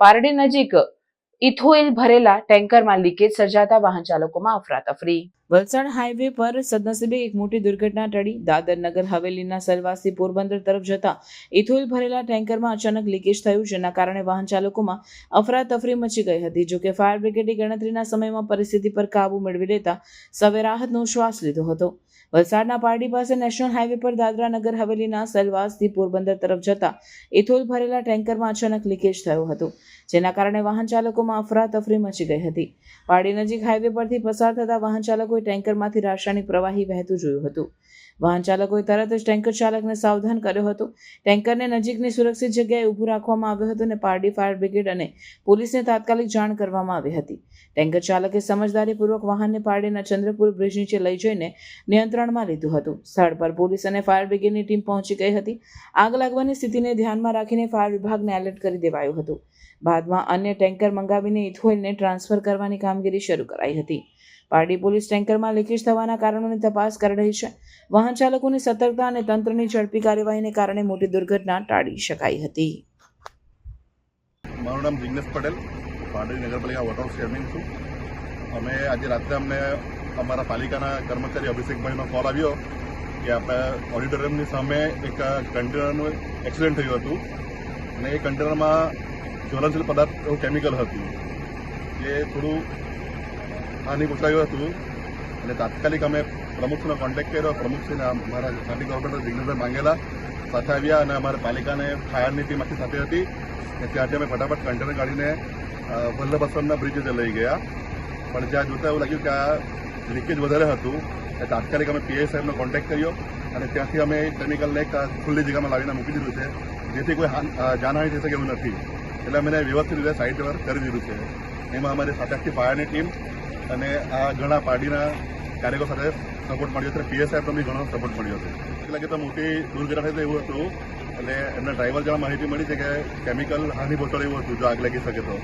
પારડી નજીક ઇથોઇલ ભરેલા ટેન્કરમાં લીકેજ સર્જાતા વાહન ચાલકોમાં અફરાતફરી. વલસાડ હાઈવે પર સદનસીબે એક મોટી દુર્ઘટના ટળી. દાદર નગર હવેલીના સેલવાસથી પોરબંદર તરફ જતા ઇથોઇલ ભરેલા ટેન્કરમાં અચાનક લીકેજ થયું, જેના કારણે વાહન ચાલકોમાં અફરાતફરી મચી ગઈ હતી. જોકે ફાયર બ્રિગેડે ગણતરીના સમયમાં પરિસ્થિતિ પર કાબુ મેળવી લેતા સવે રાહતનો શ્વાસ લીધો હતો. વલસાડના પારડી પાસે નેશનલ હાઈવે પર દાદરા નગર હવેલીના સેલવાસથી પોરબંદર તરફ જતા ઇથોલ ભરેલા ટેન્કરમાં અચાનક લીકેજ થયો હતો, જેના કારણે વાહન ચાલકોમાં અફરાતફરી મચી ગઈ હતી. પારડી નજીક હાઈવે પરથી પસાર થતા વાહન ચાલકોએ ટેન્કરમાંથી રાસાયણિક પ્રવાહી વહેતું જોયું હતું. વાહન ચાલકોએ તરત જ ટેન્કર ચાલકને સાવધાન કર્યો હતો. ટેન્કરને નજીકની સુરક્ષિત જગ્યાએ ઊભું રાખવામાં આવ્યું હતું અને પારડી ફાયર બ્રિગેડ અને પોલીસને તાત્કાલિક જાણ કરવામાં આવી હતી. ટેન્કર ચાલકે સમજદારીપૂર્વક વાહનને પારડીના ચંદ્રપુર બ્રિજ નીચે લઈ જઈને નિયંત્રણમાં લીધું હતું. સ્થળ પર પોલીસ અને ફાયર બ્રિગેડની ટીમ પહોંચી ગઈ હતી. આગ લાગવાની સ્થિતિને ધ્યાનમાં રાખીને ફાયર વિભાગને એલર્ટ કરી દેવાયું હતું. બાદમાં અન્ય ટેન્કર મંગાવીને ઇથોઇલને ટ્રાન્સફર કરવાની કામગીરી શરૂ કરાઈ હતી. પારડી પોલીસ ટેન્કરમાં લીકેજ થવાના કારણોની તપાસ કરી રહી છે. વાહન ચાલકોની સતર્કતા અને તંત્રની ઝડપી કાર્યવાહીને કારણે મોટી દુર્ઘટના ટાળી શકાઈ હતી. મારું નામ જિગ્નેશ પટેલ. પારડી નગરપાલિકા વોટર ચેરમેન છું. અમે આજે રાત્રે અમને અમારા પાલિકાના કર્મચારી અભિષેકભાઈનો કોલ આવ્યો કે આપણે ઓડિટોરિયમની સામે એક કન્ટેનરનું એક્સિડન્ટ થયું હતું. અને એ કન્ટેનરમાં જ્વલનશીલ પદાર્થ એવું કેમિકલ હતું. જે થોડું હાનિ પહોંચાડ્યું હતું. અને તાત્કાલિક અમે પ્રમુખનો કોન્ટેક્ટ કર્યો. પ્રમુખશ્રીને અમારા સ્થાનિક કોર્પોરેટર જિગ્નેશભાઈ માંગેલા. સાથે આવ્યા અને અમારા પાલિકાને ફાયરની ટીમ આખી સાથે હતી. અને ત્યાંથી અમે ફટાફટ કન્ટેનર કાઢીને વલ્લભ આશ્રમના બ્રિજ લઈ ગયા. પણ જ્યાં જોતા એવું લાગ્યું કે આ લીકેજ વધારે હતું, એટલે તાત્કાલિક અમે પીઆઈ સાહેબનો કોન્ટેક્ટ કર્યો. અને ત્યાંથી અમે કેમિકલને એક ખુલ્લી જગ્યામાં લાવીને મૂકી દીધું છે. જેથી કોઈ જાનહાની થઈ શકે એવું નથી. એટલે અમે વ્યવસ્થિત રીતે સાઇટ પર કરી દીધું છે. એમાં અમારી સાથે આખી ફાયરની ટીમ અને આ ઘણા પાર્ટીના કાર્યકરો સાથે સપોર્ટ મળ્યો છે. પીએસ સાહેબનો બી ઘણો સપોર્ટ મળ્યો છે. એટલે કે તો મોટી દુર્ઘટના થઈ એવું હતું. એટલે એમના ડ્રાઈવર જણા માહિતી મળી છે કે કેમિકલ હાનિ પહોંચાડે એવું હતું, જો આગ લાગી શકે તો.